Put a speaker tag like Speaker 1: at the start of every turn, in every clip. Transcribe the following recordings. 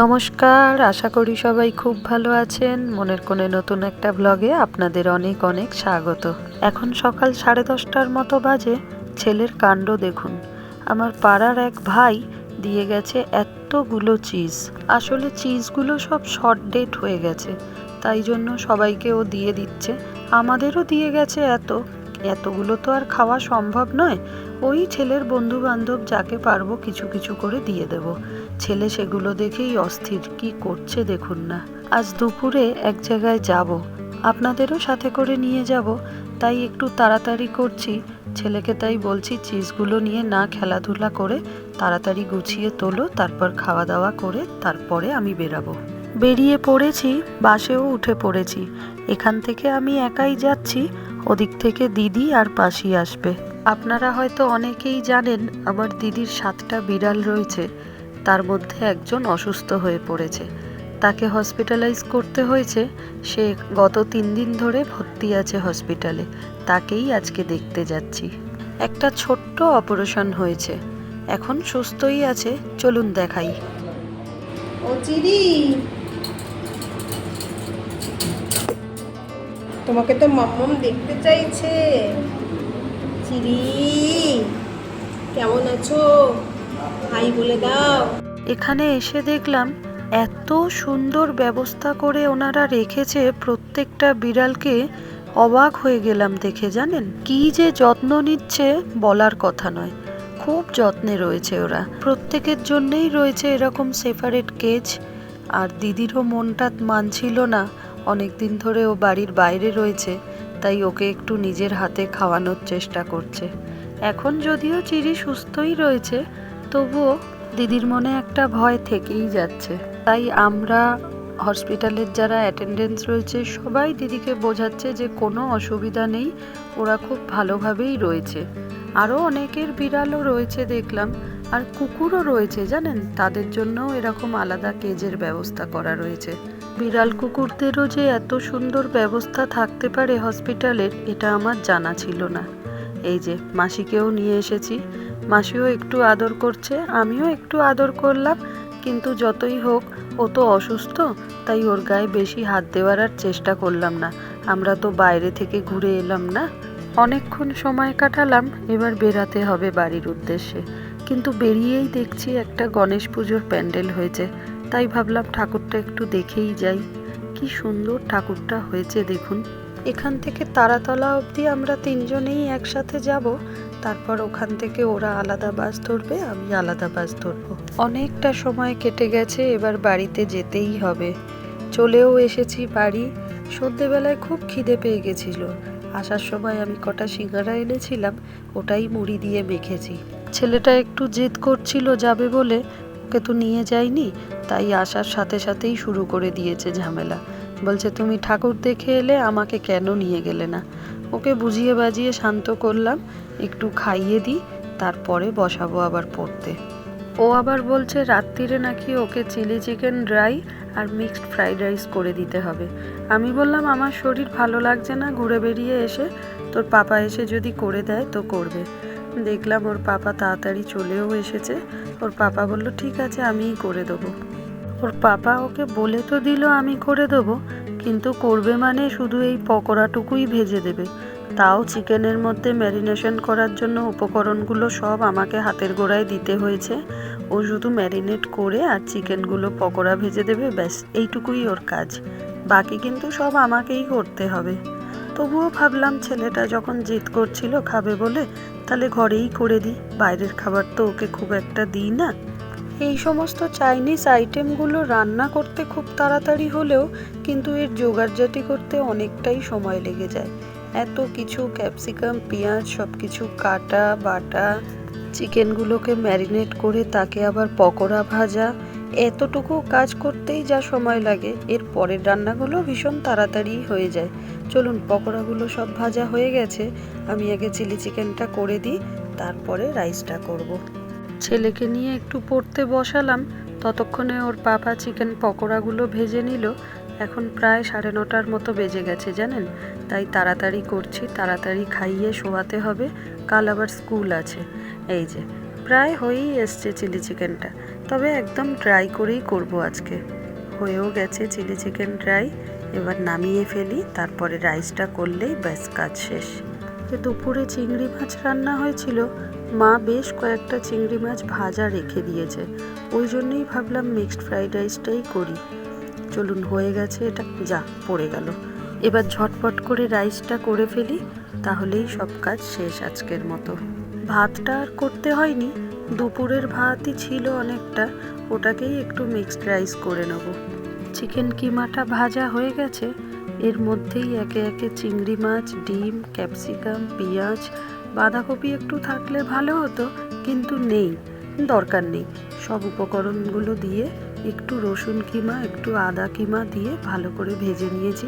Speaker 1: নমস্কার, আশা করি সবাই খুব ভালো আছেন। মনের কোণে নতুন একটা ব্লগে আপনাদের অনেক অনেক স্বাগত। এখন সকাল সাড়ে দশটার মতো বাজে, ছেলের কাণ্ড দেখুন। আমার পাড়ার এক ভাই দিয়ে গেছে এতগুলো চিজ আসলে চিজগুলো সব শর্ট ডেট হয়ে গেছে, তাই জন্য সবাইকে ও দিয়ে দিচ্ছে। আমাদেরও দিয়ে গেছে এত। এতগুলো তো আর খাওয়া সম্ভব নয়। ওই ছেলের বন্ধু বান্ধব যাকে পারব কিছু কিছু করে দিয়ে দেব। ছেলে সেগুলো দেখেই অস্থির। কি করছে দেখুন না। আজ দুপুরে এক জায়গায় যাব। আপনাদেরও সাথে করে নিয়ে যাব। তাই একটু তাড়াতাড়ি করছি। ছেলেকে তাই বলছি, চিজগুলো নিয়ে না খেলাধুলা করে তাড়াতাড়ি গুছিয়ে তোলো, তারপর খাওয়া দাওয়া করে তারপরে আমি বেরাবো। বেরিয়ে পড়েছি, বাসেও উঠে পড়েছি। এখান থেকে আমি একাই যাচ্ছি। ওদিক থেকে দিদি আর পাশি আসবে। আপনারা হয়তো অনেকেই জানেন, আমার দিদির সাতটা বিড়াল রয়েছে। তার মধ্যে একজন অসুস্থ হয়ে পড়েছে। তাকে হসপিটালাইজ করতে হয়েছে। সে গত তিন দিন ধরে ভর্তি আছে হসপিটালে তাকেই আজকে দেখতে যাচ্ছি। একটা ছোট্ট অপারেশন হয়েছে। এখন সুস্থই আছে। চলুন দেখাই।
Speaker 2: ও চিরি তোমাকে তো মাম্মাম দেখতে চাইছে। চিরি, কেমন আছো? হাই বলে দাও।
Speaker 1: এখানে এসে দেখলাম এত সুন্দর ব্যবস্থা করে ওনারা রেখেছে প্রত্যেকটা বিড়ালকে অবাক হয়ে গেলাম দেখে, জানেন? কি যে যত্ন নিচ্ছে বলার কথা নয়। খুব যত্নে রয়েছে ওরা। প্রত্যেকের জন্যেই রয়েছে এরকম সেপারেট কেজ আর দিদিরও মনটা মানছিল না। অনেক দিন ধরে ও বাড়ির বাইরে রয়েছে, তাই ওকে একটু নিজের হাতে খাওয়ানোর চেষ্টা করছে। এখন যদিও চিরি সুস্থই রয়েছে, তবুও দিদির মনে একটা ভয় থেকেই যাচ্ছে। তাই আমরা হসপিটালের যারা অ্যাটেন্ডেন্স রয়েছে, সবাই দিদিকে বোঝাচ্ছে যে কোনো অসুবিধা নেই, ওরা খুব ভালোভাবেই রয়েছে। আরও অনেকের বিড়ালও রয়েছে দেখলাম, আর কুকুরও রয়েছে জানেন? তাদের জন্যও এরকম আলাদা কেজের ব্যবস্থা করা রয়েছে। বিড়াল কুকুরদেরও যে এত সুন্দর ব্যবস্থা থাকতে পারে হসপিটালের এটা আমার জানা ছিল না। এই যে, মাসিকেও নিয়ে এসেছি। মাসিও একটু আদর করছে, আমিও একটু আদর করলাম, কিন্তু যতই হোক, ও তো অসুস্থ, তাই ওর গায়ে বেশি হাত দেওয়ার আর চেষ্টা করলাম না। আমরা তো বাইরে থেকে ঘুরে এলাম না। অনেকক্ষণ সময় কাটালাম, এবার বেরাতে হবে বাড়ির উদ্দেশ্যে। কিন্তু বেরিয়েই দেখছি একটা গণেশ পুজোর প্যান্ডেল হয়েছে। তাই ভাবলাম ঠাকুরটা একটু দেখেই যাই। কি সুন্দর ঠাকুরটা হয়েছে দেখুন। এখান থেকে তারাতলা অবধি আমরা তিনজনেই একসাথে যাব। তারপর ওখান থেকে ওরা আলাদা বাস ধরবে, আমি আলাদা বাস ধরবো। অনেকটা সময় কেটে গেছে, এবার বাড়িতে যেতেই হবে। চলেও এসেছি বাড়ি। সন্ধেবেলায় খুব খিদে পেয়ে গেছিল। আসার সময় আমি কটা সিঙ্গারা এনেছিলাম, ওটাই মুড়ি দিয়ে মেখেছি। ছেলেটা একটু জেদ করছিল যাবে বলে, ওকে তো নিয়ে যাইনি। তাই আসার সাথে সাথেই শুরু করে দিয়েছে ঝামেলা। বলছে, তুমি ঠাকুর দেখে এলে আমাকে কেন নিয়ে গেলে না? ওকে বুঝিয়ে বাজিয়ে শান্ত করলাম, একটু খাইয়ে দিই, তারপরে বসাবো আবার পড়তে। ও আবার বলছে রাত্রিরে নাকি ওকে চিলি চিকেন ড্রাই আর মিক্সড ফ্রাইড রাইস করে দিতে হবে। আমি বললাম, আমার শরীর ভালো লাগছে না, ঘুরে বেরিয়ে এসে তোর পাপা এসে যদি করে দেয় তো করবে। দেখলাম ওর পাপা তাড়াতাড়ি চলেও এসেছে। ওর পাপা বলল, ঠিক আছে, আমিই করে দেবো। ওর পাপা ওকে বলে তো দিল আমি করে দেবো, কিন্তু করবে মানে শুধু এই পকোড়াটুকুই ভেজে দেবে। তাও চিকেনের মধ্যে ম্যারিনেশন করার জন্য উপকরণগুলো সব আমাকে হাতের গোড়ায় দিতে হয়েছে। ও শুধু ম্যারিনেট করে আর চিকেনগুলো পকোড়া ভেজে দেবে, ব্যাস, এইটুকুই ওর কাজ। বাকি কিন্তু সব আমাকেই করতে হবে। তবুও ভাবলাম ছেলেটা যখন জিদ করছিল খাবে বলে, তাহলে ঘরেই করে দিই, বাইরের খাবার তো ওকে খুব একটা দিই না। এই সমস্ত চাইনিজ আইটেমগুলো রান্না করতে খুব তাড়াতাড়ি হলেও কিন্তু এর জোগাড়জাটি করতে অনেকটাই সময় লেগে যায় এত কিছু ক্যাপসিকাম পেঁয়াজ সব কিছু কাটা, বাটা, চিকেনগুলোকে ম্যারিনেট করে তাকে আবার পকোড়া ভাজা, এতটুকু কাজ করতেই যা সময় লাগে, এর পরের রান্নাগুলো ভীষণ তাড়াতাড়ি হয়ে যায় চলুন, পকোড়াগুলো সব ভাজা হয়ে গেছে, আমি আগে চিলি চিকেনটা করে দিই, তারপরে রাইসটা করব। ছেলেকে নিয়ে একটু পড়তে বসালাম। ততক্ষণে ওর পাপা চিকেন পকোড়াগুলো ভেজে নিল। এখন প্রায় সাড়ে নটার মতো বেজে গেছে, জানেন? তাই তাড়াতাড়ি করছি, তাড়াতাড়ি খাইয়ে শোয়াতে হবে। কাল আবার স্কুল আছে। এই যে, প্রায় হয়েই এসছে চিলি চিকেনটা। তবে একদম ড্রাই করেই করব আজকে। হয়েও গেছে চিলি চিকেন ড্রাই এবার নামিয়ে ফেলি, তারপরে রাইসটা করলেই ব্যাস, কাজ শেষ। দুপুরে চিংড়ি মাছ রান্না হয়েছিল মা বেশ কয়েকটা চিংড়ি মাছ ভাজা রেখে দিয়েছে। ওই জন্যই ভাবলাম মিক্সড ফ্রাইড রাইসটাই করি। চলুন, হয়ে গেছে এটা। যা, পড়ে গেল। এবার ঝটপট করে রাইসটা করে ফেলি, তাহলেই সব কাজ শেষ আজকের মতো। ভাতটা আর করতে হয়নি। দুপুরের ভাতই ছিল অনেকটা। ওটাকেই একটু মিক্সড রাইস করে নেব। চিকেন কিমাটা ভাজা হয়ে গেছে। এর মধ্যেই একে একে চিংড়ি মাছ, ডিম ক্যাপসিকাম পেঁয়াজ বাঁধাকপি একটু থাকলে ভালো হতো, কিন্তু নেই, দরকার নেই। সব উপকরণগুলো দিয়ে একটু রসুন কিমা, একটু আদা কিমা দিয়ে ভালো করে ভেজে নিয়েছি।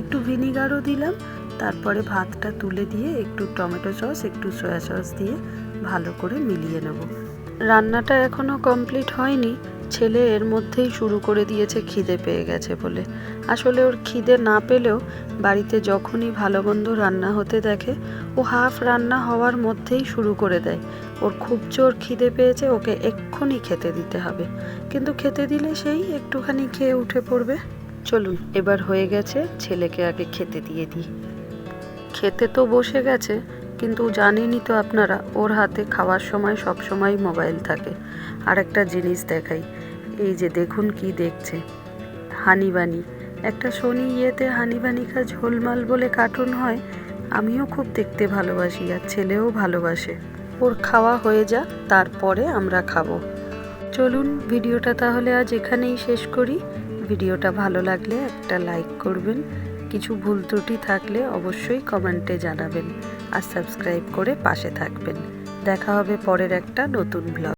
Speaker 1: একটু ভিনিগারও দিলাম, তারপরে ভাতটা তুলে দিয়ে একটু টমেটো সস, একটু সয়া সস দিয়ে ভালো করে মিলিয়ে নেব। রান্নাটা এখনও কমপ্লিট হয়নি ছেলে এর মধ্যেই শুরু করে দিয়েছে খিদে পেয়ে গেছে বলে। আসলে ওর খিদে না পেলেও বাড়িতে যখনই ভালো মন্দ রান্না হতে দেখে, ও হাফ রান্না হওয়ার মধ্যেই শুরু করে দেয়। ওর খুব জোর খিদে পেয়েছে, ওকে এক্ষুনি খেতে দিতে হবে। কিন্তু খেতে দিলে সেই একটুখানি খেয়ে উঠে পড়বে। চলুন, এবার হয়ে গেছে ছেলেকে আগে খেতে দিয়ে দিই। খেতে তো বসে গেছে কিন্তু জানেনই তো আপনারা, ওর হাতে খাওয়ার সময় সব সময় মোবাইল থাকে। আর একটা জিনিস দেখাই, এই যে দেখুন কি দেখছে। হানিবানি একটা শনি ইয়েতে হানিবানি কা ঝোলমাল বলে কার্টুন হয়, আমিও খুব দেখতে ভালোবাসি আর ছেলেও ভালোবাসে। ওর খাওয়া হয়ে যাক, তারপরে আমরা খাব। চলুন ভিডিওটা তাহলে আজ এখানেই শেষ করি। ভিডিওটা ভালো লাগলে একটা লাইক করবেন। কিছু ভুল ত্রুটি থাকলে অবশ্যই কমেন্টে জানাবেন। আর সাবস্ক্রাইব করে পাশে থাকবেন। দেখা হবে পরের একটা নতুন ব্লগ